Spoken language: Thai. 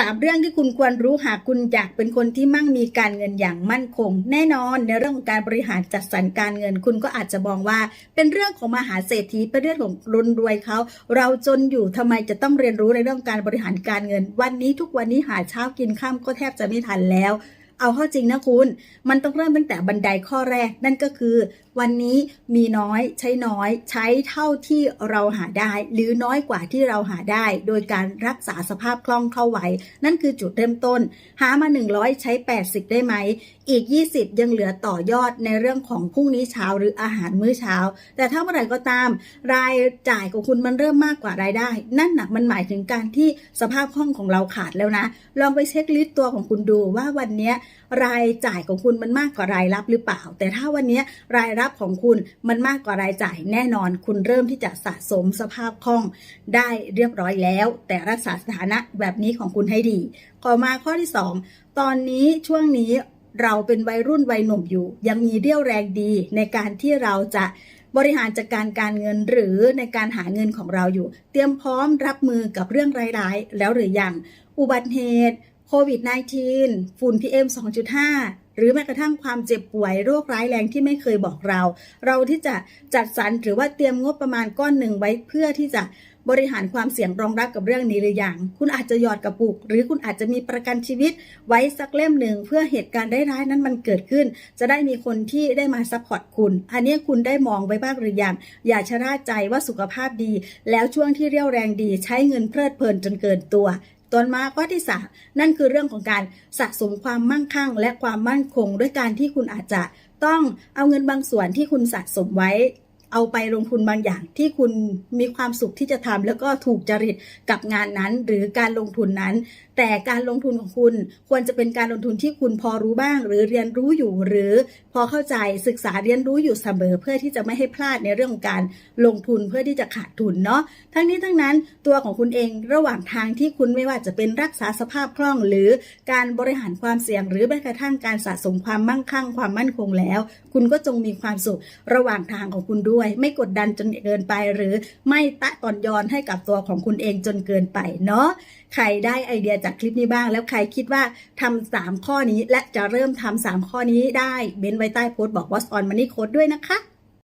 สามเรื่องที่คุณควรรู้หากคุณอยากเป็นคนที่มั่งมีการเงินอย่างมั่นคง แน่นอนในเรื่องของการบริหารจัดสรรการเงิน คุณก็อาจจะมองว่า เป็นเรื่องของมหาเศรษฐีเป็นเรื่องของรุนรวยเขาเราจนอยู่ทำไมจะต้องเรียนรู้ในเรื่องการบริหารการเงิน วันนี้ทุกวันนี้หาเช้ากินข้ามก็แทบจะไม่ทันแล้ว เอาข้าจริงนะคุณ มันต้องเริ่มตั้งแต่บันไดข้อแรก นั่นก็คือ วันนี้มีน้อยใช้น้อย ใช้เท่าที่เราหาได้ หรือน้อยกว่าที่เราหาได้ โดยการรักษาสภาพคล่องเข้าไว้ นั่นคือจุดเริ่มต้น หามา 100 ใช้ 80 ได้ไหม อีก 20 ยังเหลือต่อยอดในเรื่องของพรุ่งนี้เช้าหรืออาหารมื้อเช้า แต่ถ้าเมื่อไหร่ก็ตาม รายจ่ายของคุณมันเริ่มมากกว่ารายได้ นั่นน่ะมันหมายถึงการที่สภาพคล่องของเราขาดแล้วนะ ลองไปเช็คลิสต์ตัวของคุณดูว่าวันนี้รายจ่ายของคุณมันมากกว่ารายรับหรือเปล่า แต่ถ้าวันนี้รายรับของคุณมันมากกว่ารายจ่ายแน่นอน คุณเริ่มที่จะสะสมสภาพคล่องได้เรียบร้อยแล้ว แต่รักษาสถานะแบบนี้ของคุณให้ดีต่อมาข้อที่ 2 ตอนนี้ช่วงนี้เราเป็นวัยรุ่นวัยหนุ่มอยู่ ยังมีเรี่ยวแรงดีในการที่เราจะบริหารจัดการการเงินหรือในการหาเงินของเราอยู่ เตรียมพร้อมรับมือกับเรื่องร้ายๆ แล้วหรือยัง อุบัติเหตุ โควิด -19 ฝุ่น PM 2.5 หรือแม้กระทั่งความเจ็บป่วยโรคร้ายแรงที่ไม่เคยบอกเรา เราที่จะจัดสรรหรือว่าเตรียมงบประมาณก้อนหนึ่งไว้เพื่อที่จะบริหารความเสี่ยงรองรับกับเรื่องนี้หรือยัง คุณอาจจะหยอดกระปุก หรือคุณอาจจะมีประกันชีวิตไว้สักเล่มหนึ่งเพื่อเหตุการณ์ร้ายนั้นมันเกิดขึ้น จะได้มีคนที่ได้มาซัพพอร์ตคุณ อันนี้คุณได้มองไว้บ้างหรือยัง อย่าชะล่าใจว่าสุขภาพดี แล้วช่วงที่เรี่ยวแรงดีใช้เงินเพลิดเพลินจนเกินตัว ตอนมาข้อที่สามนั่นคือเรื่องของการสะสมความมั่งคั่ง และความมั่นคง ด้วยการที่คุณอาจจะต้องเอาเงินบางส่วนที่คุณสะสมไว้ เอาไปลงทุนบางอย่างที่คุณมีความสุขที่จะทำแล้วก็ถูกจริตกับงานนั้น หรือการลงทุนนั้น แต่การลงทุนของคุณควรจะเป็นการลงทุนที่คุณพอรู้บ้าง หรือเรียนรู้อยู่หรือพอเข้าใจศึกษาเรียนรู้อยู่เสมอเพื่อที่จะไม่ให้พลาดในเรื่องของการลงทุนเพื่อที่จะขาดทุนเนาะทั้งนี้ทั้งนั้นตัวของคุณเองระหว่างทางที่คุณไม่ว่าจะเป็นรักษาสภาพคล่อง หรือการบริหารความเสี่ยง หรือแม้กระทั่งการสะสมความมั่งคั่ง ความมั่นคงแล้ว คุณก็จงมีความสุขระหว่างทางของคุณด้วยไม่กดดันจนเกินไป หรือไม่ตะตอนยอนให้กับตัวของคุณเองจนเกินไปเนาะใครได้ไอเดียจากคลิปนี้บ้าง แล้วใครคิดว่าทำสามข้อนี้และจะเริ่มทำสามข้อนี้ได้เบนไว้ใต้โพสต์บอกว่าออนมันนี่โค้ดด้วยนะคะ